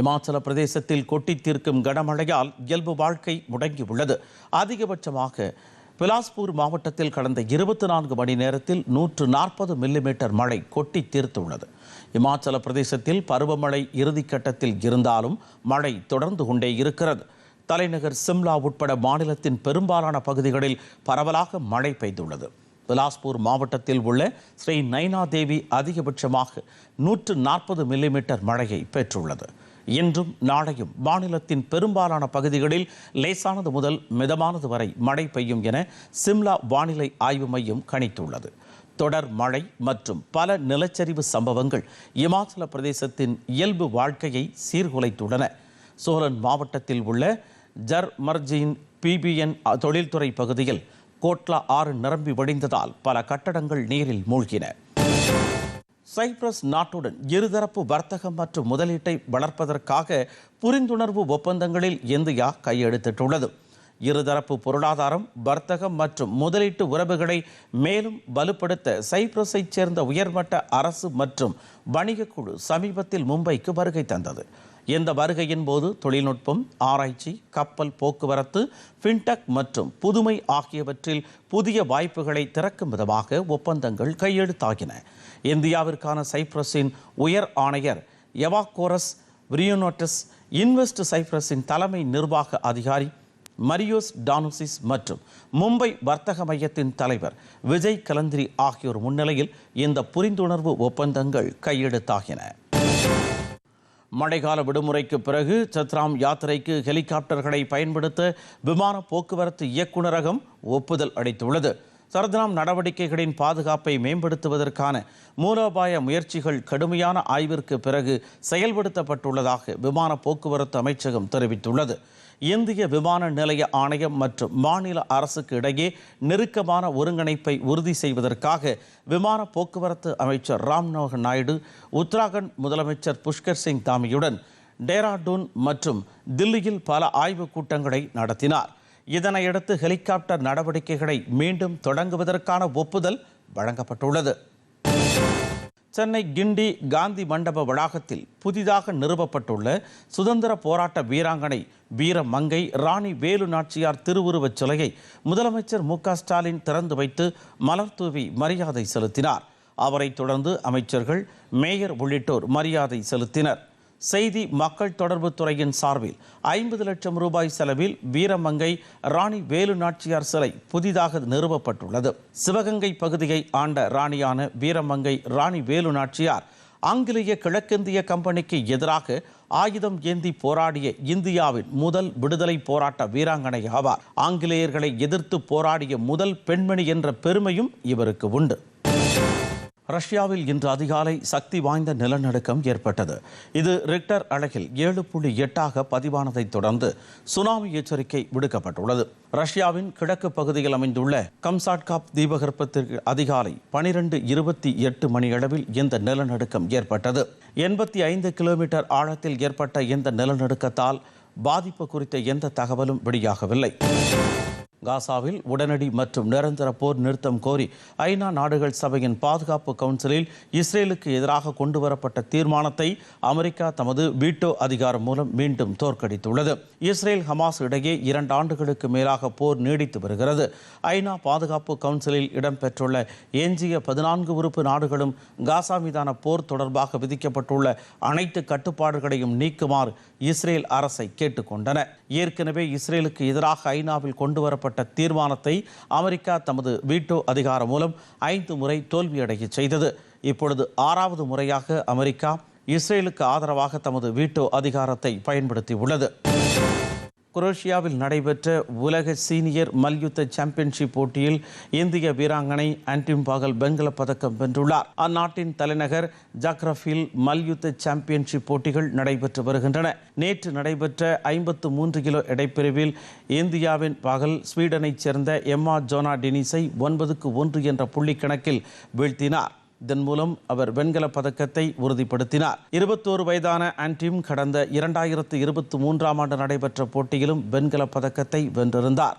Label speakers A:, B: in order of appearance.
A: இமாச்சல பிரதேசத்தில் கொட்டி தீர்க்கும் கனமழையால் இயல்பு வாழ்க்கை முடங்கியுள்ளது. அதிகபட்சமாக பிலாஸ்பூர் மாவட்டத்தில் கடந்த இருபத்தி நான்கு மணி நேரத்தில் நூற்று நாற்பது மில்லிமீட்டர் மழை கொட்டி தீர்த்துள்ளது. இமாச்சல பிரதேசத்தில் பருவமழை இறுதிக்கட்டத்தில் இருந்தாலும் மழை தொடர்ந்து கொண்டே இருக்கிறது. தலைநகர் சிம்லா உட்பட மாநிலத்தின் பெரும்பாலான பகுதிகளில் பரவலாக மழை பெய்துள்ளது. பிலாஸ்பூர் மாவட்டத்தில் உள்ள ஸ்ரீ நைனா தேவி அதிகபட்சமாக நூற்று நாற்பது மில்லிமீட்டர் மழையை பெற்றுள்ளது. இன்றும் நாளையும் மாநிலத்தின் பெரும்பாலான பகுதிகளில் லேசானது முதல் மிதமானது வரை மழை பெய்யும் என சிம்லா வானிலை ஆய்வு மையம் கணித்துள்ளது. தொடர் மழை மற்றும் பல நிலச்சரிவு சம்பவங்கள் இமாச்சல பிரதேசத்தின் இயல்பு வாழ்க்கையை சீர்குலைத்துள்ளன. சோலன் மாவட்டத்தில் உள்ள ஜர்மர்ஜியின் பிபிஎன் தொழில்துறை பகுதியில் கோட்லா ஆறு நிரம்பி வடிந்ததால் பல கட்டடங்கள் நீரில் மூழ்கின. சைப்ரஸ் நாட்டுடன் இருதரப்பு வர்த்தகம் மற்றும் முதலீட்டை வளர்ப்பதற்காக புரிந்துணர்வு ஒப்பந்தங்களில் இந்தியா கையெழுத்திட்டுள்ளது. இருதரப்பு பொருளாதாரம் வர்த்தகம் மற்றும் முதலீட்டு உறவுகளை மேலும் வலுப்படுத்த சைப்ரஸைச் சேர்ந்த உயர்மட்ட அரசு மற்றும் வணிகக் குழு சமீபத்தில் மும்பைக்கு வருகை தந்தது. இந்த வருகையின் போது தொழில்நுட்பம் ஆராய்ச்சி கப்பல் போக்குவரத்து ஃபின்டெக் மற்றும் புதுமை ஆகியவற்றில் புதிய வாய்ப்புகளை திறக்கும் விதமாக ஒப்பந்தங்கள் கையெழுத்தாகின. இந்தியாவிற்கான சைப்ரஸின் உயர் ஆணையர் எவாகோரஸ் விரியோனோட்டஸ் இன்வெஸ்ட் சைப்ரஸின் தலைமை நிர்வாக அதிகாரி மரியோஸ் டானுசிஸ் மற்றும் மும்பை வர்த்தக மையத்தின் தலைவர் விஜய் கலந்திரி ஆகியோர் முன்னிலையில் இந்த புரிந்துணர்வு ஒப்பந்தங்கள் கையெழுத்தாகின. மழைக்கால விடுமுறைக்கு பிறகு சத்ராம் யாத்திரைக்கு ஹெலிகாப்டர்களை பயன்படுத்த விமான போக்குவரத்து இயக்குநரகம் ஒப்புதல் அளித்துள்ளது. சரத்ராம் நடவடிக்கைகளின் பாதுகாப்பை மேம்படுத்துவதற்கான மூலோபாய முயற்சிகள் கடுமையான ஆய்விற்கு பிறகு செயல்படுத்தப்பட்டுள்ளதாக விமான போக்குவரத்து அமைச்சகம் தெரிவித்துள்ளது. இந்திய விமான நிலைய ஆணையம் மற்றும் மாநில அரசுக்கு இடையே நெருக்கமான ஒருங்கிணைப்பை உறுதி செய்வதற்காக விமான போக்குவரத்து அமைச்சர் ராம்மோகன் நாயுடு உத்தராகண்ட் முதலமைச்சர் புஷ்கர் சிங் தாமியுடன் டேராடூன் மற்றும் தில்லியில் பல ஆய்வுக் கூட்டங்களை நடத்தினார். இதனையடுத்து ஹெலிகாப்டர் நடவடிக்கைகளை மீண்டும் தொடங்குவதற்கான ஒப்புதல் வழங்கப்பட்டுள்ளது. சென்னை கிண்டி காந்தி மண்டப வளாகத்தில் புதிதாக நிறுவப்பட்டுள்ள சுதந்திர போராட்ட வீராங்கனை வீரமங்கை ராணி வேலு நாச்சியார் திருவுருவச் சிலையை முதலமைச்சர் மு ஸ்டாலின் திறந்து வைத்து மலர் தூவி மரியாதை செலுத்தினார். அவரைத் தொடர்ந்து அமைச்சர்கள் மேயர் உள்ளிட்டோர் மரியாதை செலுத்தினர். செய்தி மக்கள் தொடர்பு துறையின் சார்பில். ஐம்பது லட்சம் ரூபாய் செலவில் வீரமங்கை ராணி வேலு நாச்சியார் சிலை புதிதாக நிறுவப்பட்டுள்ளது. சிவகங்கை பகுதியை ஆண்ட ராணியான வீரமங்கை ராணி வேலு நாச்சியார் ஆங்கிலேய கிழக்கிந்திய கம்பெனிக்கு எதிராக ஆயுதம் ஏந்தி போராடிய இந்தியாவின் முதல் விடுதலை போராட்ட வீராங்கனை ஆவார். ஆங்கிலேயர்களை எதிர்த்து போராடிய முதல் பெண்மணி என்ற பெருமையும் இவருக்கு உண்டு. ரஷ்யாவில் இன்று அதிகாலை சக்தி வாய்ந்த நிலநடுக்கம் ஏற்பட்டது. இது ரிக்டர் அழகில் ஏழு புள்ளி எட்டாக பதிவானதைத் தொடர்ந்து சுனாமி எச்சரிக்கை விடுக்கப்பட்டுள்ளது. ரஷ்யாவின் கிழக்கு பகுதியில் அமைந்துள்ள கம்சாட்காப் தீபகற்பத்திற்கு அதிகாலை பனிரெண்டு இருபத்தி எட்டு மணியளவில் இந்த நிலநடுக்கம் ஏற்பட்டது. எண்பத்தி ஐந்து கிலோமீட்டர் ஆழத்தில் ஏற்பட்ட இந்த நிலநடுக்கத்தால் பாதிப்பு குறித்த எந்த தகவலும் வெளியாகவில்லை. காசாவில் உடனடி மற்றும் நிரந்தர போர் நிறுத்தம் கோரி ஐநா நாடுகள் சபையின் பாதுகாப்பு கவுன்சிலில் இஸ்ரேலுக்கு எதிராக கொண்டுவரப்பட்ட தீர்மானத்தை அமெரிக்கா தமது வீட்டோ அதிகாரம் மூலம் மீண்டும் தோற்கடித்துள்ளது. இஸ்ரேல் ஹமாஸ் இடையே இரண்டு ஆண்டுகளுக்கு மேலாக போர் நீடித்து வருகிறது. ஐநா பாதுகாப்பு கவுன்சிலில் இடம்பெற்றுள்ள எஞ்சிய பதினான்கு உறுப்பு நாடுகளும் காசா மீதான போர் தொடர்பாக விதிக்கப்பட்டுள்ள அனைத்து கட்டுப்பாடுகளையும் நீக்குமாறு இஸ்ரேல் அரசை கேட்டுக்கொண்டன. ஏற்கனவே இஸ்ரேலுக்கு எதிராக ஐநாவில் கொண்டுவரப்பட்ட தீர்மானத்தை அமெரிக்கா தமது வீட்டோ அதிகாரம் மூலம் ஐந்து முறை தோல்வியடைய செய்தது. இப்பொழுது ஆறாவது முறையாக அமெரிக்கா இஸ்ரேலுக்கு ஆதரவாக தமது வீட்டோ அதிகாரத்தை பயன்படுத்தியுள்ளது. குரோஷியாவில் நடைபெற்ற உலக சீனியர் மல்யுத்த சாம்பியன்ஷிப் போட்டியில் இந்திய வீராங்கனை ஆன்டிம் பாகல் வெண்கலப் பதக்கம் வென்றுள்ளார். அந்நாட்டின் தலைநகர் ஜாக்ரஃபில் மல்யுத்த சாம்பியன்ஷிப் போட்டிகள் நடைபெற்று வருகின்றன. நேற்று நடைபெற்ற ஐம்பத்து மூன்று கிலோ எடைப்பிரிவில் இந்தியாவின் பகல் ஸ்வீடனைச் சேர்ந்த எம்மா ஜோனா டெனிஸை ஒன்பதுக்கு ஒன்று என்ற புள்ளி கணக்கில் வீழ்த்தினார். இதன் மூலம் அவர் வெண்கலப் பதக்கத்தை உறுதிப்படுத்தினார். இருபத்தோரு வயதான ஆன்டிம் கடந்த இரண்டாயிரத்து இருபத்தி மூன்றாம் ஆண்டு நடைபெற்ற போட்டியிலும் வெண்கலப் பதக்கத்தை வென்றிருந்தார்.